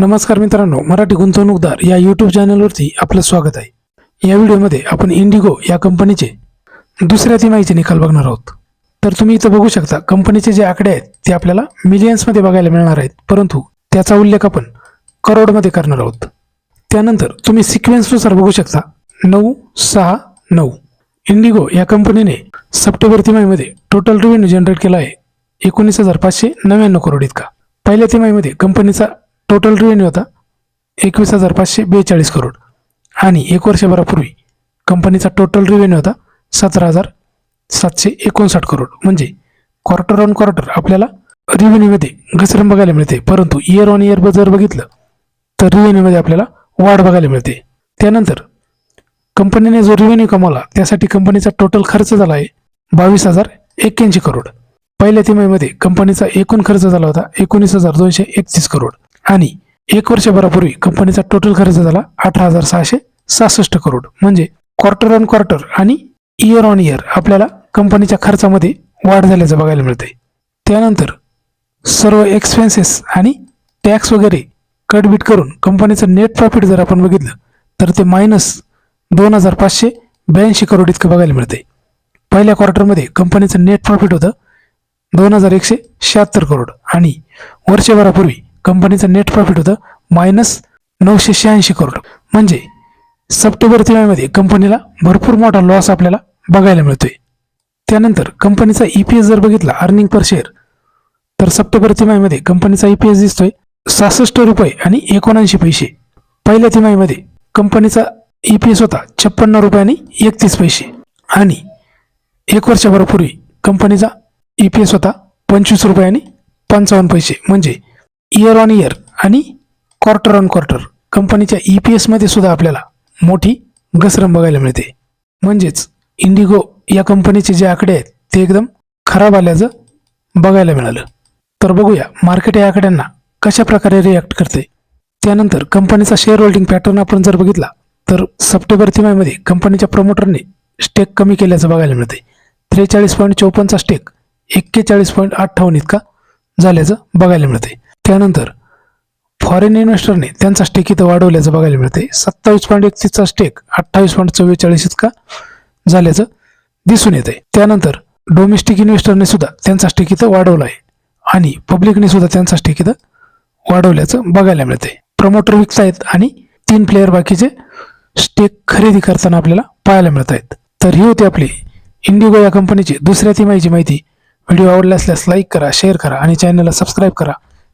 नमस्कार मित्रांनो मराठी गुंतवणूकदार या यूट्यूब चॅनलवरती आपलं स्वागत आहे. या व्हिडिओमध्ये आपण इंडिगो या कंपनीचे दुसऱ्या तिमाहीचे निकाल बघणार आहोत. तर तुम्ही इथं बघू शकता कंपनीचे जे आकडे आहेत ते आपल्याला मिलियन्समध्ये बघायला मिळणार आहेत. परंतु त्याचा उल्लेख आपण करोडमध्ये करणार आहोत. त्यानंतर तुम्ही सिक्वेन्सनुसार बघू शकता नऊ सहा नऊ. इंडिगो या कंपनीने सप्टेंबर तिमाहीमध्ये टोटल रेव्हेन्यू जनरेट केला आहे एकोणीस हजार पाचशे नव्याण्णव करोड इतका. पहिल्या तिमाहीमध्ये कंपनीचा टोटल रेव्हेन्यू होता एकवीस हजार पाचशे बेचाळीस करोड. आणि एक वर्षभरापूर्वी कंपनीचा टोटल रेव्हेन्यू होता सतरा हजार सातशे एकोणसाठ करोड. म्हणजे क्वार्टर ऑन क्वार्टर आपल्याला रेव्हेन्यूमध्ये घसरण बघायला मिळते. परंतु इयर ऑन इयर जर बघितलं तर रेव्हेन्यूमध्ये आपल्याला वाढ बघायला मिळते. त्यानंतर कंपनीने जो रेव्हेन्यू कमावला त्यासाठी कंपनीचा टोटल खर्च झाला आहे बावीस हजार एक्क्याऐंशी करोड. पहिल्या तिमाहीमध्ये कंपनीचा एकूण खर्च झाला होता एकोणीस हजार दोनशे एकतीस करोड. आणि एक वर्षभरापूर्वी कंपनीचा टोटल खर्च झाला अठरा हजार सहाशे सहासष्ट करोड म्हणजे क्वार्टर ऑन क्वार्टर आणि इयर ऑन इयर आपल्याला कंपनीच्या खर्चामध्ये वाढ झाल्याचं बघायला मिळते त्यानंतर सर्व एक्सपेन्सेस आणि टॅक्स वगैरे कटबीट करून कंपनीचं नेट प्रॉफिट जर आपण बघितलं तर ते मायनस दोन हजार पाचशे ब्याऐंशी करोड इतकं बघायला मिळते पहिल्या क्वार्टरमध्ये कंपनीचं नेट प्रॉफिट होतं दोन हजार एकशे शहात्तर करोड आणि वर्षभरापूर्वी कंपनीचं नेट प्रॉफिट होतं मायनस नऊशे शहाऐंशी करोड म्हणजे सप्टेंबर तिमाहीमध्ये कंपनीला भरपूर मोठा लॉस आपल्याला बघायला मिळतोय. त्यानंतर कंपनीचा ई पी एस जर बघितला अर्निंग पर शेअर तर सप्टेंबर तिमाहीमध्ये कंपनीचा ई पी एस दिसतोय सहासष्ट रुपये आणि एकोणऐंशी पैसे. पहिल्या तिमाहीमध्ये कंपनीचा ई पी एस होता छप्पन्न रुपये आणि एकतीस पैसे. आणि एक वर्षभरापूर्वी कंपनीचा ई पी एस होता पंचवीस रुपये आणि पंचावन्न पैसे. म्हणजे इयर ऑन इयर आणि क्वार्टर ऑन क्वार्टर कंपनीच्या ई पी एसमध्ये सुद्धा आपल्याला मोठी घसरण बघायला मिळते. म्हणजेच इंडिगो या कंपनीचे जे आकडे आहेत ते एकदम खराब आल्याचं बघायला मिळालं. तर बघूया मार्केट या आकड्यांना कशा प्रकारे रिॲक्ट करते. त्यानंतर कंपनीचा शेअर होल्डिंग पॅटर्न आपण जर बघितला तर सप्टेंबर तिमाहीमध्ये कंपनीच्या प्रमोटरने स्टेक कमी केल्याचं बघायला मिळते. त्रेचाळीस पॉईंट चौपन्नचा स्टेक एक्केचाळीस पॉईंट अठ्ठावन्न इतका झाल्याचं बघायला मिळते. त्यानंतर फॉरेन इन्व्हेस्टरने त्यांचा स्टेक इथं वाढवल्याचं बघायला मिळते सत्तावीस पॉईंट एकतीसचा स्टेक अठ्ठावीस पॉईंट चव्वेचाळीस इतका झाल्याचं दिसून येत आहे त्यानंतर डोमेस्टिक इन्व्हेस्टरने सुद्धा त्यांचा स्टेक इथं वाढवला आहे आणि पब्लिकने सुद्धा त्यांचा स्टेक इथं वाढवल्याचं बघायला मिळते प्रमोटर विकतायत आणि तीन प्लेयर बाकीचे स्टेक खरेदी करताना आपल्याला पाहायला मिळत आहेत तर ही होती आपली इंडिगो या कंपनीची दुसऱ्या तिमाहीची माहिती. व्हिडिओ आवडला असल्यास लाईक करा शेअर करा आणि चॅनलला सबस्क्राईब करा.